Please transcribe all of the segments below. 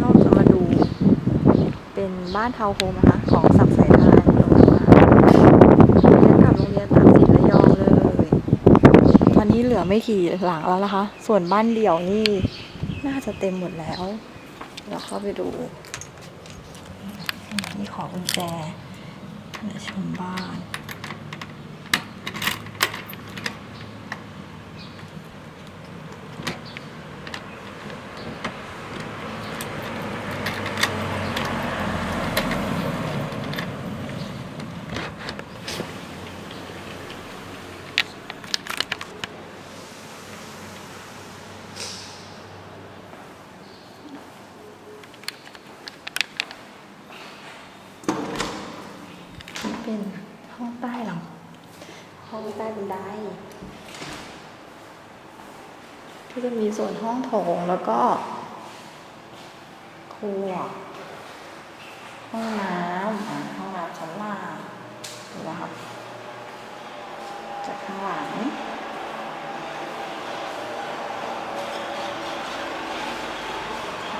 เราจะมาดู เป็นบ้านทาวน์โฮมนะคะ ของสักสายทานตรงนั้นเรียนกับโรงเรียนตากสินระยองเลยตอนนี้เหลือไม่กี่หลังแล้วนะคะ ส่วนบ้านเดี่ยวนี่ น่าจะเต็มหมดแล้ว เราเข้าไปดู นี่ขอกุญแจเดี๋ยวชมบ้าน นี่เป็นห้องใต้เหรอห้องใต้บันไดก็จะมีส่วนห้องโถงแล้วก็ ครัว ห้องน้ำอ่าห้องน้ำชั้นล่างดูนะครับจากข้างหลัง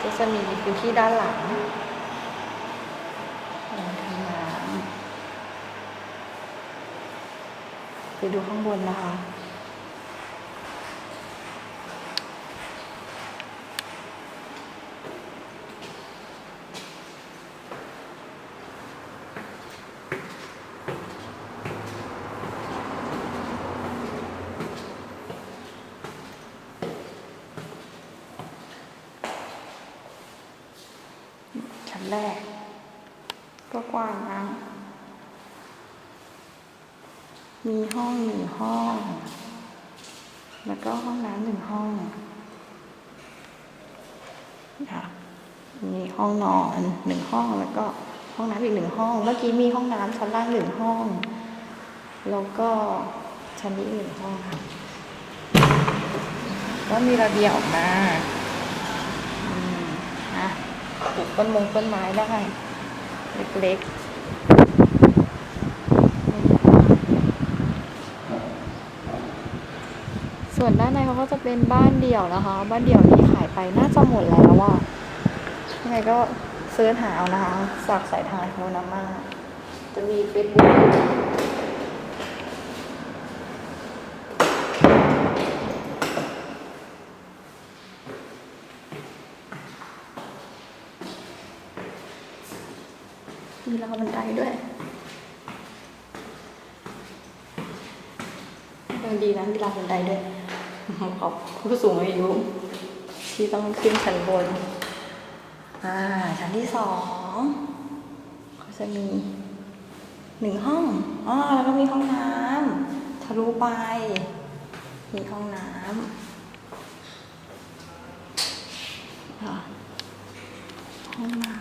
ก็จะมีพื้นที่ด้านหลังลงทำน้ำ ไปดูข้างบนนะคะ ชั้นแรกก็กว้างนะ มีห้องหนึ่งห้อง แล้วก็ห้องน้ำหนึ่งห้องค่ะมีห้องนอนหนึ่งห้องแล้วก็ห้องน้ำอีกหนึ่งห้อง เมื่อกี้มีห้องน้ำชั้นล่างหนึ่งห้อง แล้วก็ชั้นนี้อีกหนึ่งห้องค่ะก็มีระเบียงออกมาอืมอะปลูกต้นมงต้นไม้ได้ เล็กๆ ส่วนด้านในเขาก็จะเป็นบ้านเดี่ยวนะคะ บ้านเดี่ยวนี้ขายไปน่าจะหมดแล้วอะยังไงก็ซื้อหาเอานะคะสักสายทานโฮนามาจะมีเฟซบุ๊กมีราวบันไดด้วยดีนะมีราวบันไดด้วย ขอบผู้สูงอายุ ที่ต้องขึ้นชั้นบน อ่า ชั้นที่สองก็จะมีหนึ่งห้องอ๋อแล้วก็มีห้องน้ำทะลุไป มีห้องน้ำห้องน้ำ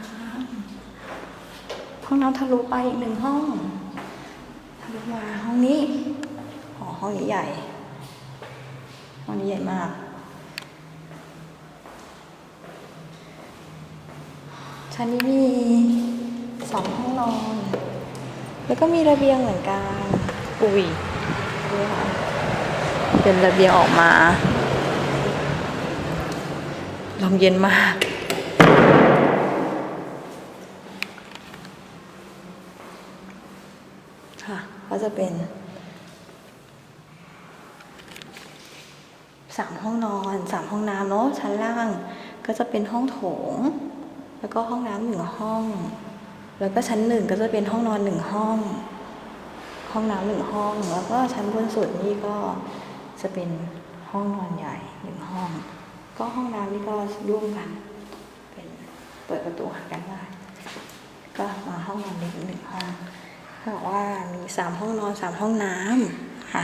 ห้องน้ำทะลุไปอีกหนึ่งห้อง ทะลุมาห้องนี้อ๋อห้องนี้ใหญ่ ห้องนี้ใหญ่มาก ชั้นนี้มีสองห้องนอน แล้วก็มีระเบียงเหมือนกัน อุ้ยดูค่ะเป็นระเบียงออกมา ลมเย็นมากค่ะก็จะเป็น สามห้องนอนสามห้องน้ำเนาะชั้นล่างก็จะเป็นห้องโถง แล้วก็ห้องน้ำหนึ่งห้อง แล้วก็ชั้นหนึ่งก็จะเป็นห้องนอนหนึ่งห้อง ห้องน้ำหนึ่งห้อง แล้วก็ชั้นบนสุดนี่ก็จะเป็นห้องนอนใหญ่หนึ่งห้อง ก็ห้องน้ำนี่ก็ร่วมกัน เป็นเปิดประตูหากันได้ก็มาห้องนอนเล็กหนึ่งห้องเขาบอกว่ามีสามห้องนอนสามห้องน้ำค่ะ